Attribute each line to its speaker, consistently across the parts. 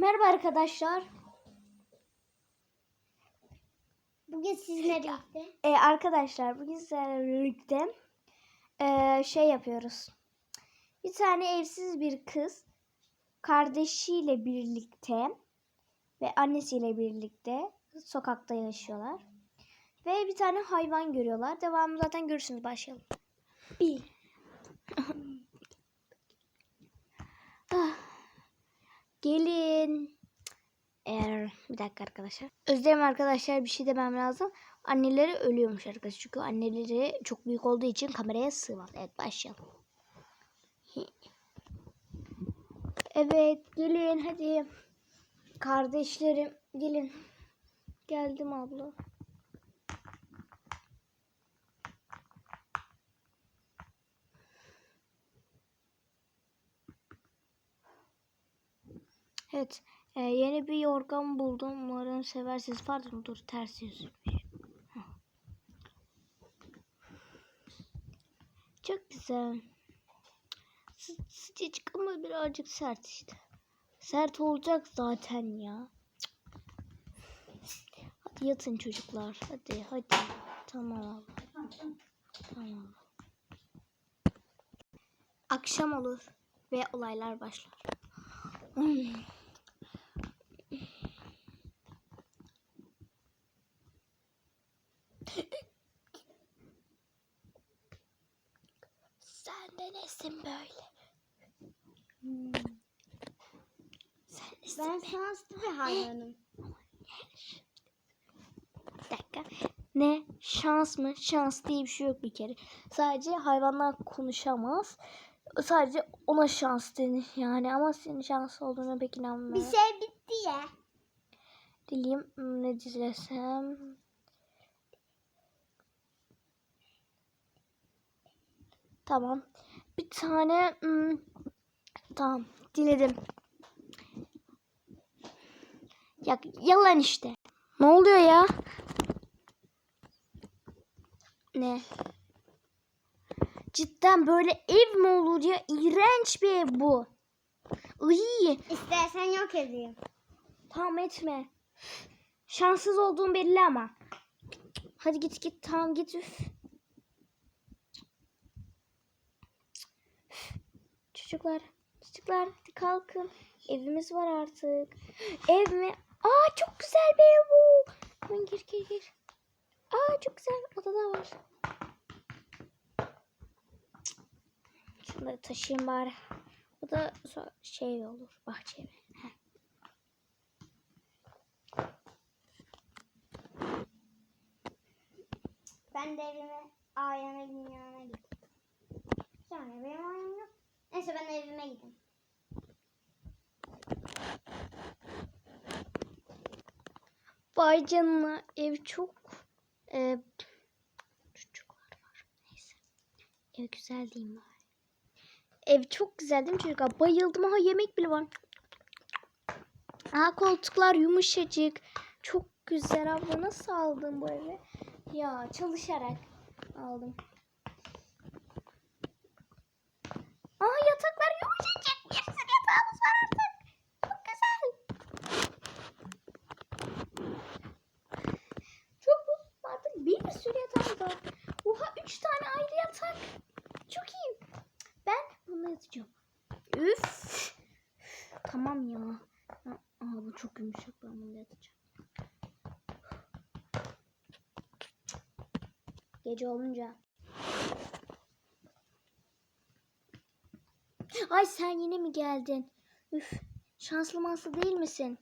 Speaker 1: Merhaba arkadaşlar.
Speaker 2: Bugün sizinle birlikte
Speaker 1: Ee, arkadaşlar bugün sizlerle birlikte ee, şey yapıyoruz. Bir tane evsiz bir kız kardeşiyle birlikte ve annesiyle birlikte sokakta yaşıyorlar. Ve bir tane hayvan görüyorlar. Devamını zaten görürsünüz. Başlayalım. Bir. Gelin. Eğer bir dakika arkadaşlar. Özlem arkadaşlar bir şey demem lazım. Anneleri ölüyormuş arkadaşlar. Çünkü anneleri çok büyük olduğu için kameraya sığmaz. Evet başlayalım. Evet gelin hadi. Kardeşlerim gelin. Geldim abla. Evet. e, yeni bir yorgan buldum. Umarım seversiniz. Pardon dur ters yüzüm. Heh. Çok güzel. Sı sıcacık ama birazcık sert işte. Sert olacak zaten ya. Hadi yatın çocuklar. Hadi hadi. Tamam abla. Tamam. Akşam olur ve olaylar başlar. Hmm. Sen de nesin böyle?
Speaker 2: Hmm.
Speaker 1: Sen nesin?
Speaker 2: ben şanslı bir hayvanım.
Speaker 1: Bir dakika. Ne? Şans mı? Şans diye bir şey yok bir kere. Sadece hayvanlar konuşamaz. Sadece ona şans denir yani. Ama senin şans olduğuna pek inanmıyorum.
Speaker 2: Bir şey bitti ya.
Speaker 1: Dileyim hmm, ne dilesem. Tamam. Bir tane hmm, tamam diledim. Ya, yalan işte. Ne oluyor ya? Ne? Cidden böyle ev mi olur ya? İğrenç bir ev bu. Iy.
Speaker 2: İstersen yok edeyim.
Speaker 1: Tamam etme. Şanssız olduğum belli ama. Hadi git git tamam git üf. Çocuklar, çocuklar kalkın. Evimiz var artık. Ev mi? Aa çok güzel bir ev bu. Hemen gir gir gir. Aa çok güzel odada var. Şunları taşıyayım bari. Bu da şey olur bahçe evi. Heh.
Speaker 2: Ben de evime, aileme, dünyama gittim. Sonra benim ailem yok. Neyse ben evime gideyim.
Speaker 1: Vay canına ev çok e, çocuklar var. Neyse. Ev güzel değil mi? Ev çok güzel değil mi çocuklar? Bayıldım. Aha yemek bile var. Aha koltuklar yumuşacık. Çok güzel abla. Nasıl aldın bu evi? Ya çalışarak aldım. Aha yataklar yumuşacık. Bir sürü yatağımız var artık. Çok güzel. Çok artık bir sürü yatağımız var. Oha üç tane ayrı yatak. Çok iyi. Ben bununla yatacağım. Üf. Tamam ya. Aa, bu çok yumuşak. Ben bununla yatacağım. Gece olunca. Ay sen yine mi geldin? Üf. Şanslı manslı değil misin?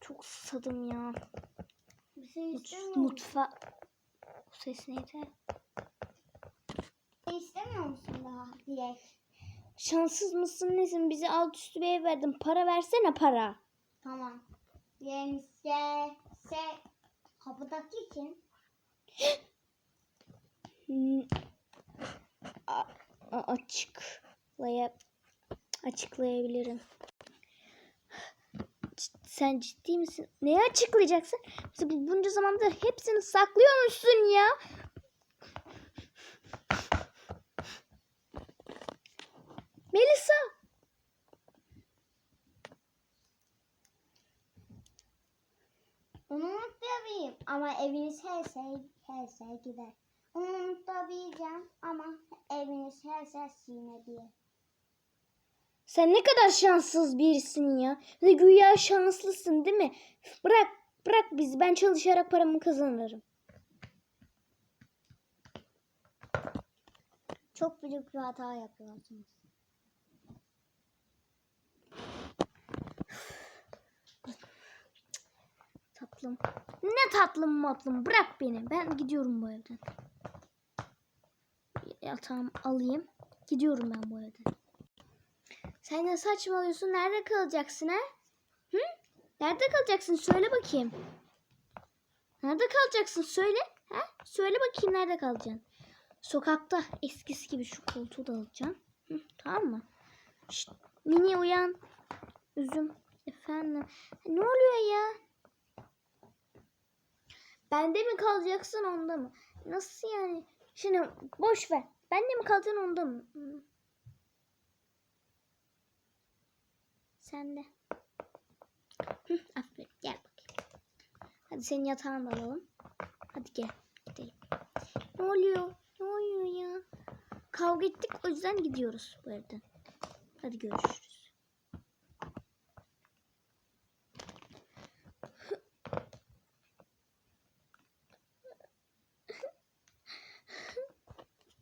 Speaker 1: Çok susadım ya. Mut- Mutfa... Bu ses neydi?
Speaker 2: İstemiyor musun daha diye.
Speaker 1: Şanssız mısın nesin? Bize alt üstü bir ev verdin. Para versene para.
Speaker 2: Tamam. Size, size kapıdaki kim?
Speaker 1: Hmm. A- a- açıklaya açıklayabilirim sen ciddi misin? Neye açıklayacaksın? Mesela bunca zamanda hepsini saklıyormuşsun ya. Melisa.
Speaker 2: Onu unutmayayım ama eviniz her şey her şey gider. Onu unutmayacağım ama eviniz her şey yine diye.
Speaker 1: Sen ne kadar şanssız birisin ya. Ve güya şanslısın değil mi? Bırak bırak bizi. Ben çalışarak paramı kazanırım.
Speaker 2: Çok büyük bir hata yapıyorsunuz.
Speaker 1: Tatlım. Ne tatlım matlım. Bırak beni. Ben gidiyorum bu evden. Yatağımı alayım. Gidiyorum ben bu evden. Sen ne saçmalıyorsun? Nerede kalacaksın ha? Hı? Nerede kalacaksın? Söyle bakayım. Nerede kalacaksın? Söyle. Ha? Söyle bakayım nerede kalacaksın? Sokakta eskisi gibi şu koltuğu da alacağım. Hı, tamam mı? Şşt, mini uyan. Üzüm. Efendim. Ne oluyor ya? Bende mi kalacaksın onda mı? Nasıl yani? Şimdi boş ver. Bende mi kalacaksın onda mı? Hı. Sende. Hı, aferin. Gel bakayım. Hadi senin yatağını da alalım. Hadi gel. Gidelim. Ne oluyor? Ne oluyor ya? Kavga ettik o yüzden gidiyoruz bu evden. Hadi görüşürüz.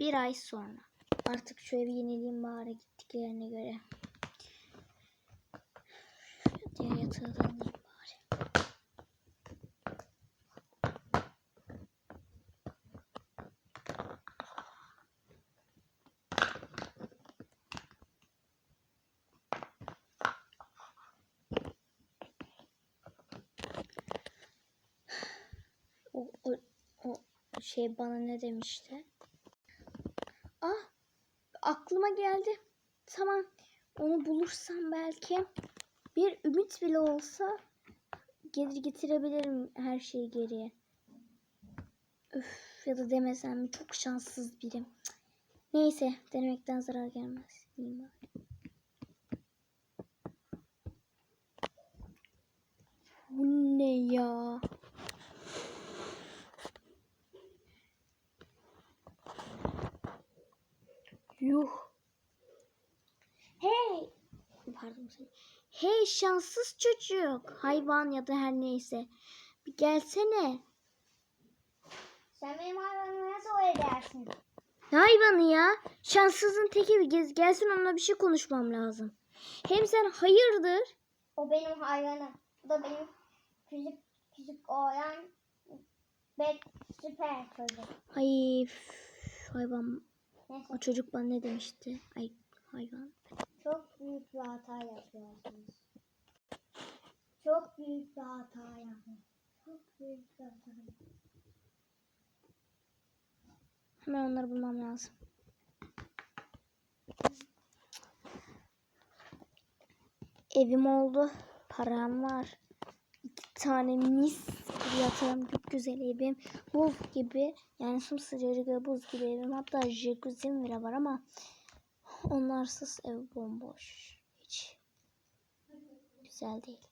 Speaker 1: Bir ay sonra. Artık şu evi yenileyim bari gittiklerine göre. Diğer yatağı da alayım bari. O, o, o şey bana ne demişti? Ah aklıma geldi. Tamam onu bulursam belki bir ümit bile olsa gelir getirebilirim her şeyi geriye. Öf ya da demesem mi çok şanssız birim. Neyse denemekten zarar gelmez. Bu ne ya? Yuh. Hey. Pardon seni. Hey şanssız çocuk. Hayvan ya da her neyse. Bir gelsene.
Speaker 2: Sen benim hayvanımı nasıl edersin?
Speaker 1: Ne hayvanı ya? Şanssızın teki bir gez. Gelsin onunla bir şey konuşmam lazım. Hem sen hayırdır?
Speaker 2: O benim hayvanım. Bu da benim küçük küçük oğlan. Bek süper çocuk.
Speaker 1: Ay hayvan.
Speaker 2: Neyse
Speaker 1: O çocuk bana ne demişti? Ay hayvan.
Speaker 2: Çok büyük bir hata yapıyorsunuz. Çok büyük bir hata yapıyorsunuz. Çok büyük bir hata.
Speaker 1: Hemen onları bulmam lazım. Evim oldu. Param var. İki tane mis gibi yatağım. Bir güzel evim. Buz gibi. Yani sımsıcacık buz gibi evim. Hatta jacuzzi'm bile var ama onlarsız ev bomboş. Hiç güzel değil.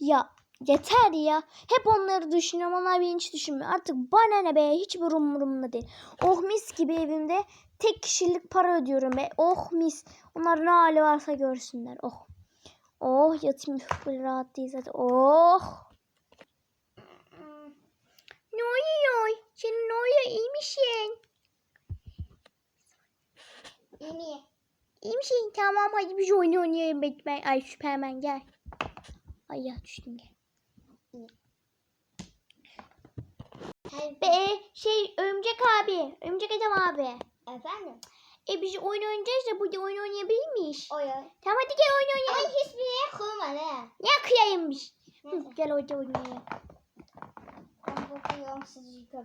Speaker 1: Ya yeter ya. Hep onları düşünüyorum. Onlar beni hiç düşünmüyor. Artık bana ne be. Hiç umurumda değil. Oh mis gibi evimde tek kişilik para ödüyorum be. Oh mis. Onlar ne hali varsa görsünler. Oh. Oh yatayım böyle rahat değil zaten. Oh. Oluyor? Senin ne oluyor? İyi misin?
Speaker 2: İyi?
Speaker 1: İyi misin? Tamam hadi biz oyun oynayalım Batman. Ay Süpermen gel. Ay ya düştüm gel. Be şey Örümcek abi. Örümcek Adam abi.
Speaker 2: Efendim?
Speaker 1: E biz oyun oynayacağız da burada oyun oynayabilir miyiz?
Speaker 2: Oyun.
Speaker 1: Tamam hadi gel oyun
Speaker 2: Ama
Speaker 1: oynayalım.
Speaker 2: hiçbir yere koymadı.
Speaker 1: Ne kıyayım biz? Hı, gel orada oynayalım.
Speaker 2: Ben bakıyorum sizi.
Speaker 1: Hı.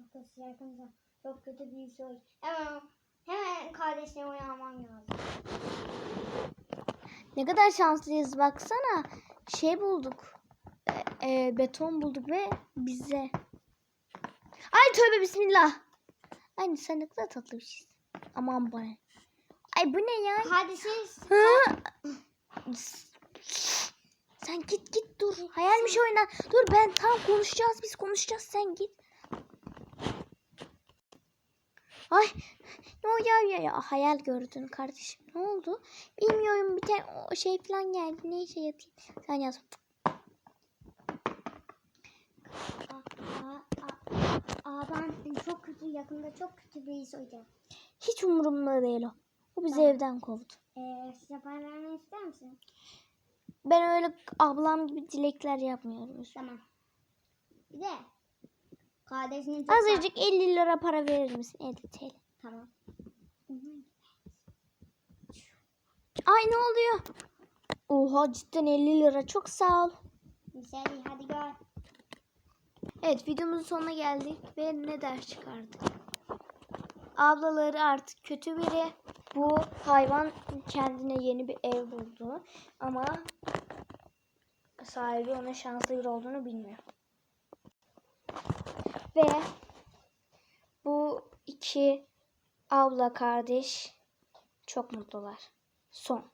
Speaker 2: Arkadaşlar yakında çok kötü bir şey oldu. Hemen, hemen kardeşine uyanmam lazım.
Speaker 1: Ne kadar şanslıyız baksana. Şey bulduk. E, e, beton bulduk ve bize. Ay tövbe bismillah. Ay sen ne kadar tatlı bir şeysin. Aman bana. Ay bu ne ya?
Speaker 2: Kardeşiniz
Speaker 1: Hı? Sen git git dur. Hayalmiş oyna. Dur ben tam konuşacağız biz konuşacağız sen git. Ay ne o ya ya ya hayal gördün kardeşim ne oldu? Bilmiyorum bir tane o şey falan geldi neyse yatayım. Sen yaz.
Speaker 2: Aa, ben çok kötü yakında çok kötü bir iş olacağım.
Speaker 1: Hiç umurumda değil o. O bizi
Speaker 2: Tamam.
Speaker 1: evden kovdu.
Speaker 2: Ee, size para vermemi ister misin?
Speaker 1: Ben öyle ablam gibi dilekler yapmıyorum.
Speaker 2: Tamam. Bir de kardeşinin çok
Speaker 1: Azıcık 50 lira para verir misin? 50 TL.
Speaker 2: Tamam.
Speaker 1: Ay ne oluyor? Oha cidden 50 lira çok sağ ol.
Speaker 2: Güzel hadi gör.
Speaker 1: Evet videomuzun sonuna geldik ve ne ders çıkardık? Ablaları artık kötü biri. Bu hayvan kendine yeni bir ev buldu. Ama sahibi ona şanslı biri olduğunu bilmiyor. Ve bu iki abla kardeş çok mutlular. Son.